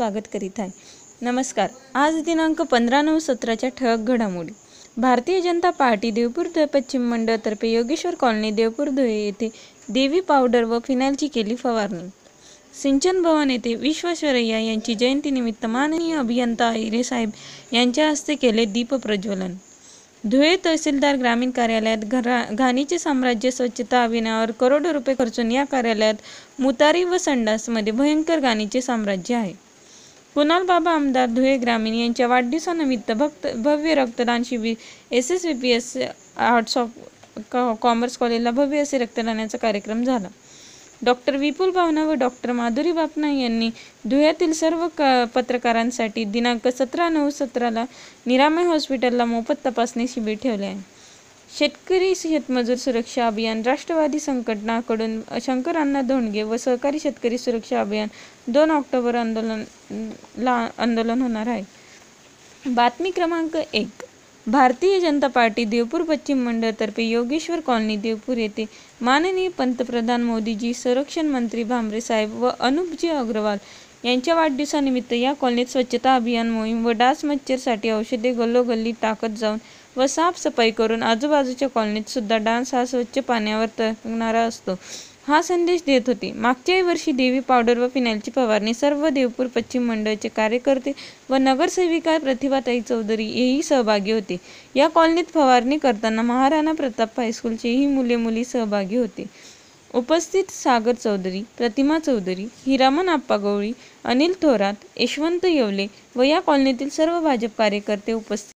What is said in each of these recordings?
हार्दिक स्वागत करीत आहे. नमस्कार. आज दिनांक पंधरा नऊ सतराच्या ठळक घडामोडी. भारतीय जनता पार्टी देवपूर ध- पश्चिम मंडळतर्फे योगेश्वर कॉलनी देवपूर धुळे येथे देवी पावडर व फिनाईलची केली फवारणी. सिंचन भवन येथे विश्वेश्वरय्या यांची जयंतीनिमित्त माननीय अभियंता अहिरे साहेब यांच्या हस्ते केले दीप प्रज्वलन धुळे तहसीलदार ग्रामीण कार्यालयात घरा घाणीचे साम्राज्य स्वच्छता अभियानावर करोडो रुपये खर्चून या कार्यालयात मुतारी व संडासमध्ये भयंकर घाणीचे साम्राज्य आहे. कुणाल बाबा आमदार धुळे ग्रामीण यांच्या वाढदिवसानिमित्त भक्त भव्य रक्तदान शिबिर S S V P S arts of co- commerce कॉलेजला भव्य असे रक्तदानाचा कार्यक्रम झाला. डॉक्टर विपुल भावना व डॉक्टर माधुरी बापना यांनी धुळ्यातील सर्व क पत्रकारांसाठी दिनांक सतरा नऊ सतराला निरामय हॉस्पिटलला मोफत तपासणी शिबिर ठेवले आहे. शेतकरी शेतमजूर सुरक्षा अभियान राष्ट्रवादी संघटनाकडून शंकर अण्णा धोंडगे व सहकारी शेतकरी सुरक्षा अभियान दोन ऑक्टोबर आंदोलन ला आंदोलन होणार आहे. बातमी क्रमांक एक. भारतीय जनता पार्टी देवपूर पश्चिम मंडळतर्फे योगेश्वर कॉलनी देवपूर येथे माननीय पंतप्रधान मोदीजी संरक्षण मंत्री भामरे साहेब व अनुपजी अग्रवाल यांच्या वाढदिवसानिमित्त या कॉलनीत स्वच्छता अभियान मोहीम व डास मच्छरसाठी औषधे गल्लोगल्ली टाकत जाऊन व साफसफाई करून आजूबाजूच्या कॉलनीत सुद्धा डान्स हा स्वच्छ पाण्यावर तरंगणारा असतो. हा संदेश देत होते. मागच्याही वर्षी देवी पावडर व फिनाईलची फवारणी सर्व देवपूर पश्चिम मंडळाचे कार्यकर्ते व नगरसेविका प्रतिभाताई चौधरी हेही सहभागी होते. या कॉलनीत फवारणी करताना महाराणा प्रताप हायस्कूलचेही मुले मुली सहभागी होते. उपस्थित सागर चौधरी प्रतिमा चौधरी हिरामन आप्पा गवळी अनिल थोरात यशवंत येवले व या कॉलनीतील सर्व भाजप कार्यकर्ते उपस्थित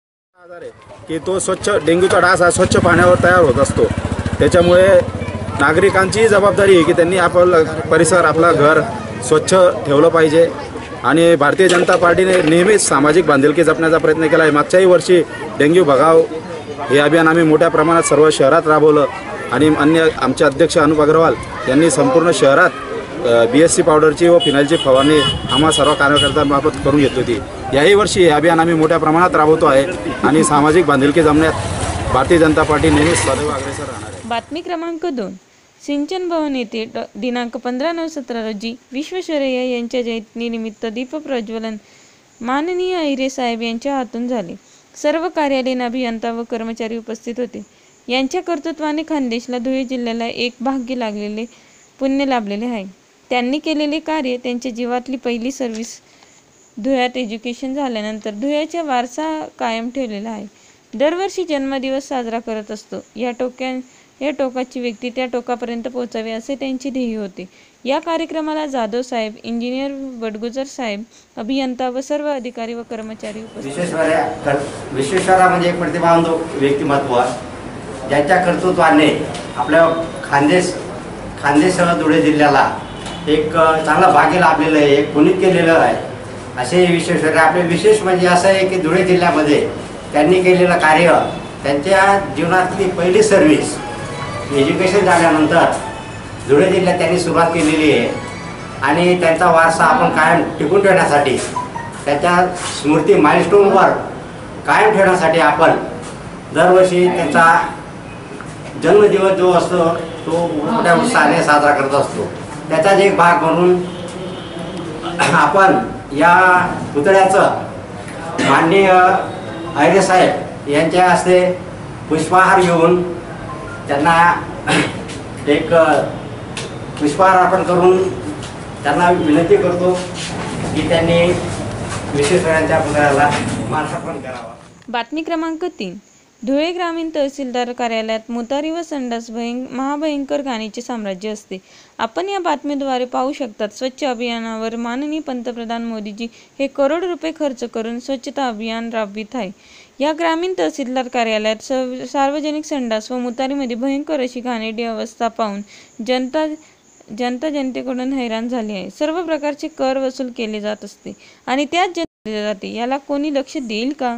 आजार आहे की तो स्वच्छ डेंग्यूचा डास हा स्वच्छ पाण्यावर तयार होत असतो. त्याच्यामुळे नागरिकांचीही जबाबदारी आहे की त्यांनी आपलं परिसर आपलं घर स्वच्छ ठेवलं पाहिजे. आणि भारतीय जनता पार्टीने नेहमीच सामाजिक बांधिलकी जपण्याचा प्रयत्न केला आहे. मागच्याही वर्षी डेंग्यू भगाव हे अभियान आम्ही मोठ्या प्रमाणात सर्व शहरात राबवलं. आणि अन्य आमचे अध्यक्ष अनुप अग्रवाल यांनी संपूर्ण शहरात बी एस सी पावडरची व फिनाईलची फवारणी आम्हा सर्व कार्यकर्त्यांमार्फत करून घेत होती. याही वर्षी हे अभियान आम्ही मोठ्या प्रमाणात राबवतो आहे आणि सामाजिक बांधिलकी जमण्यात भारतीय जनता पार्टी नेहमीच सदैव अग्रेसर राहणार आहे. बातमी क्रमांक दोन. सिंचन भवन येथे दिनांक पंधरा नऊ सतरा रोजी विश्वेश्वरय्या यांच्या जयंतीनिमित्त दीप प्रज्वलन माननीय अहिरे साहेब यांच्या हातून झाले. सर्व कार्यालयीन अभियंता व कर्मचारी उपस्थित होते. यांच्या कर्तृत्वाने खानदेशला धुळे जिल्ह्याला एक भाग्य लागलेले पुण्य लाभलेले आहे. त्यांनी केलेले कार्य त्यांच्या जीवातली पहिली सर्व्हिस धुळ्यात एज्युकेशन झाल्यानंतर धुळ्याचा वारसा कायम ठेवलेला आहे. दरवर्षी जन्मदिवस साजरा करत असतो. या टोक्या या टोकाची व्यक्ती त्या टोकापर्यंत पोहोचावी असे त्यांचे ध्येय होते. या कार्यक्रमाला जाधव साहेब इंजिनियर बडगुजर साहेब अभियंता व सर्व अधिकारी व कर्मचारी उपस्थित विश्वेश्वरा म्हणजे एक प्रतिभावंत व्यक्तिमत्व. ज्यांच्या कर्तृत्वाने आपल्या खानदेश खानदेश धुळे जिल्ह्याला एक चांगला भाग्य लाभलेलं आहे एक पुनीत केलेलं आहे. असे विशेष आपले विशेष म्हणजे असं आहे की धुळे जिल्ह्यामध्ये त्यांनी केलेलं कार्य त्यांच्या जीवनातली पहिली सर्व्हिस एज्युकेशन झाल्यानंतर धुळे जिल्ह्यात त्यांनी सुरुवात केलेली आहे. आणि त्यांचा वारसा आपण कायम टिकून ठेवण्यासाठी त्याच्या स्मृती माइलस्टोनवर कायम ठेवण्यासाठी आपण दरवर्षी त्यांचा जन्मदिवस जो असतो तो मोठ्या उत्साहाने साजरा करत असतो. त्याचाच एक भाग म्हणून आपण या पुतळ्याचं माननीय आयरे साहेब यांच्या हस्ते पुष्पहार घेऊन त्यांना एक पुष्पहार अर्पण करून त्यांना विनंती करतो की त्यांनी विश्वेश्वरांच्या पुतळ्याला मार्गर्पण करावा. बातमी क्रमांक तीन. धुळे ग्रामीण तहसीलदार कार्यालयात मुतारी व संडास भयं महाभयंकर घाणीचे साम्राज्य असते. आपण या बातमीद्वारे पाहू शकतात स्वच्छ अभियानावर माननीय पंतप्रधान मोदीजी हे करोड रुपये खर्च करून स्वच्छता अभियान राबवित आहे. या ग्रामीण तहसीलदार कार्यालयात स सार्वजनिक संडास व मुतारीमध्ये भयंकर अशी घाणेरडी अवस्था पाहून जनता जनता जनतेकडून हैराण झाली आहे. सर्व प्रकारचे कर वसूल केले जात असते आणि त्याच जनते जाते. याला कोणी लक्ष देईल का?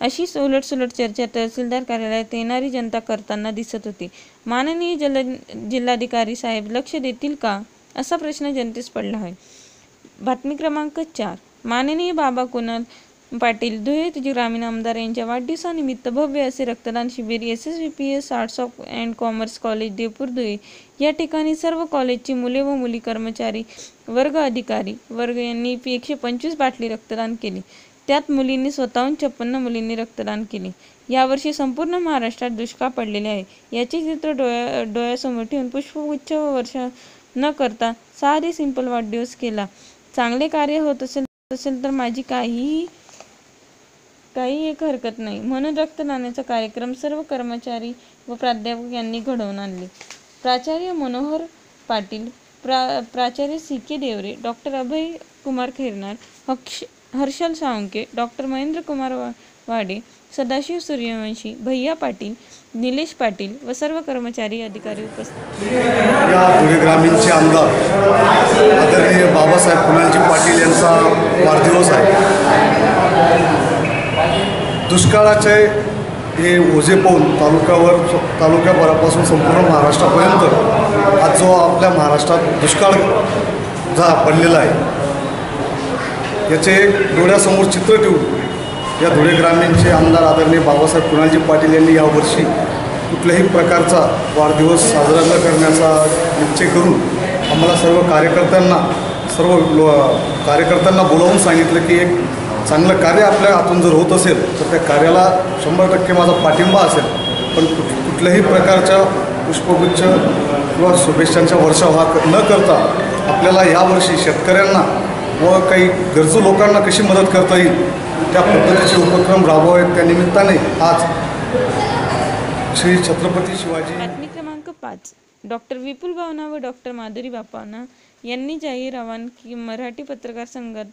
अशी उलट सुलट चर्चा तहसीलदार कार्यालयात येणारी जनता करताना दिसत होती. माननीय जल जिल्हाधिकारी साहेब लक्ष देतील का? असा प्रश्न जनतेस पडला आहे. बातमी क्रमांक चार. माननीय बाबा कुणाल पाटील धुळे ग्रामीण आमदार यांच्या वाढदिवसानिमित्त भव्य असे रक्तदान शिबिर S S V P S arts of and commerce college Deopur Dhule. या ठिकाणी सर्व कॉलेजची मुले व मुली कर्मचारी वर्ग अधिकारी वर्ग यांनी एकशे पंचवीस बाटली रक्तदान केली. त्यात मुलींनी स्वतःहून छप्पन्न मुलींनी रक्तदान केले. यावर्षी संपूर्ण महाराष्ट्रात दुष्काळ पडलेले आहे. याचे चित्र डोळ्या डोळ्यासमोर ठेवून पुष्पगुच्छ वर्ष वर्षा न करता साधे सिंपल वाढदिवस केला. चांगले कार्य होत असेल असेल तर माझी काहीही काही एक हरकत नाही. म्हणून रक्तदानाचा कार्यक्रम सर्व कर्मचारी व प्राध्यापक यांनी घडवून आणले. प्राचार्य मनोहर पाटील प्रा प्राचार्य C K Deore doctor Abhay Kumar Khairnar हक्ष Harshal Salunke doctor Mahendra Kumar वा वाडे सदाशिव सूर्यवंशी भैया पाटील निलेश पाटील व सर्व कर्मचारी अधिकारी उपस्थित. या धुळे ग्रामीणचे आमदार आदरणीय बाबासाहेब पुनालजी पाटील यांचा वाढदिवस आहे. दुष्काळाचे हे ओझे पाहून तालुक्यावर तालुक्याभरापासून संपूर्ण महाराष्ट्रापर्यंत आज जो आपल्या महाराष्ट्रात दुष्काळ जा पडलेला आहे. याचे एक डोळ्यासमोर चित्र ठेवून या धुळे ग्रामीणचे आमदार आदरणीय बाबासाहेब कुणालजी पाटील यांनी यावर्षी कुठल्याही प्रकारचा वाढदिवस साजरा न करण्याचा निश्चय करून आम्हाला सर्व कार्यकर्त्यांना सर्व लो कार्यकर्त्यांना बोलावून सांगितलं की एक चांगलं कार्य आपल्या हातून जर होत असेल तर त्या कार्याला शंभर टक्के माझा पाठिंबा असेल. पण कुठ कुठल्याही प्रकारच्या पुष्पगुच्छ किंवा शुभेच्छांच्या वर्षाव हा न करता आपल्याला यावर्षी शेतकऱ्यांना व काही गरजू लोकांना कशी मदत करता येईल त्या पद्धतीचे उपक्रम राबवावेत त्या निमित्ताने आज श्री छत्रपती शिवाजी बातमी क्रमांक पाच. डॉक्टर विपुल भावना व डॉक्टर माधुरी बापाना यांनी जाहीर आवाहन की मराठी पत्रकार संघात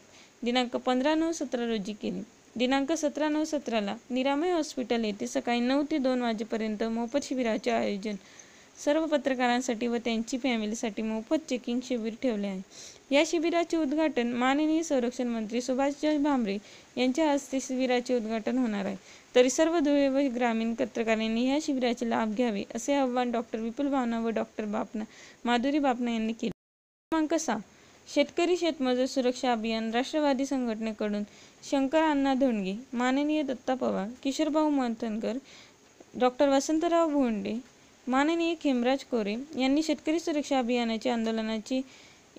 दिनांक पंधरा नऊ सतरा रोजी केली. दिनांक सतरा नऊ सतराला निरामय हॉस्पिटल येथे सकाळी नऊ ते दोन वाजेपर्यंत मोफत शिबिराचे आयोजन सर्व पत्रकारांसाठी व त्यांची फॅमिलीसाठी मोफत चेकिंग शिबिर ठेवले आहे. या शिबिराचे उद्घाटन माननीय संरक्षण मंत्री सुभाषचंद्र भामरे यांच्या हस्ते शिबिराचे उद्घाटन होणार आहे. तरी सर्व धुळे व ग्रामीण पत्रकारांनी या शिबिराचे लाभ घ्यावे असे आव्हान डॉक्टर विपुल भावना व डॉक्टर बापना माधुरी बापना यांनी केले. क्रमांक सहा शेतकरी शेतमजूर सुरक्षा अभियान राष्ट्रवादी संघटनेकडून शंकर अण्णा धोंडगे माननीय दत्ता पवार किशोरभाऊ मंथनकर डॉक्टर वसंतराव भोंडे माननीय खेमराज कोरे यांनी शेतकरी सुरक्षा अभियानाची आंदोलनाची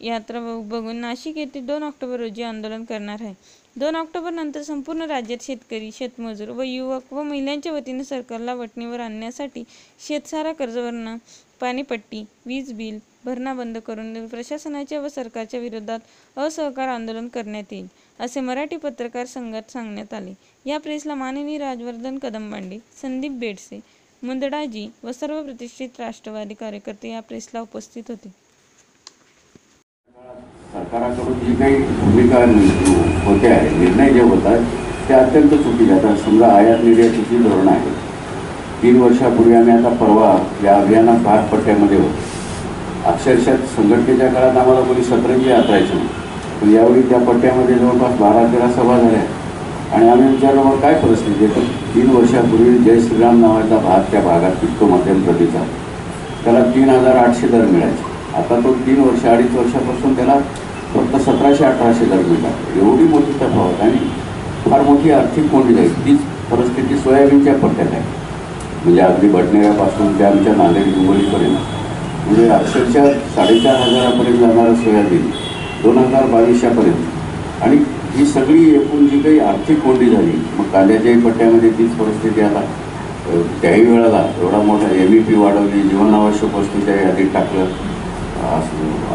यात्रा बघून नाशिक येथे दोन ऑक्टोबर रोजी आंदोलन करणार आहे. दोन ऑक्टोबर नंतर संपूर्ण राज्यात शेतकरी शेतमजूर व युवक व महिलांच्या वतीने सरकारला वटणीवर आणण्यासाठी शेतसारा कर्जवरना पाणीपट्टी वीज बिल भरणा बंद करून प्रशासनाच्या व सरकारच्या विरोधात असहकार आंदोलन करण्यात येईल असे मराठी पत्रकार संघात सांगण्यात आले. या प्रेसला माननीय राजवर्धन कदमबांडे संदीप बेडसे मुंदडाजी व सर्व प्रतिष्ठित राष्ट्रवादी कार्यकर्ते या प्रेसला उपस्थित होते. सरकाराकडून जी काही भूमिका होते आहे निर्णय जे होतात ते अत्यंत चुकीचे आता समजा आयात निर्यातीची धोरणं आहे तीन वर्षापूर्वी आम्ही आता परवा या अभियानात भाग पट्ट्यामध्ये होतो. अक्षरशः संघटनेच्या काळात आम्हाला कोणी सतरंजी यात्रायचं पण यावेळी त्या पट्ट्यामध्ये जवळपास बारा तेरा सभा झाल्या. आणि आम्ही विचारलं मग काय परिस्थिती आहे? तर तीन वर्षापूर्वी जय श्रीराम नावाचा भाग त्या भागात पिकतो मध्यम प्रतीचा. त्याला तीन हजार आठशे दर मिळायचे. आता तो तीन वर्ष अडीच वर्षापासून त्याला फक्त सतराशे अठराशे दर मिळतात. एवढी मोठी तफावत आणि फार मोठी आर्थिक कोंडी जाईल तीच परिस्थिती सोयाबीनच्या पट्ट्यात आहे. म्हणजे अगदी बडनेऱ्यापासून ते आमच्या नांदेड हिंगोलीपर्यंत. म्हणजे अक्षरशः साडेचार हजारापर्यंत जाणारं सोयाबीन दोन हजार बावीसच्यापर्यंत आणि ही सगळी एकूण जी काही आर्थिक कोंडी झाली मग कांद्याच्याही पट्ट्यामध्ये तीच परिस्थिती आता त्याही वेळेला एवढा मोठा एम ई पी वाढवली जीवनावश्यक वस्तू त्या यादीत टाकलं.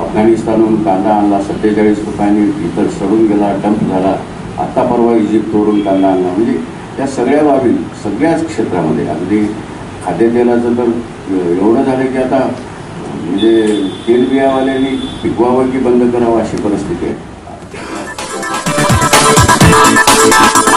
अफगाणिस्तानहून कांदा आणला सत्तेचाळीस रुपयांनी इतर सडून गेला डंप झाला. आत्ता परवा इजिप्तवरून कांदा आणला. म्हणजे त्या सगळ्या बाबी सगळ्याच क्षेत्रामध्ये अगदी खाद्यतेलाचं तर एवढं झालं की आता म्हणजे तेल बियावाल्यांनी पिकवावं की बंद करावं अशी परिस्थिती आहे. Oh.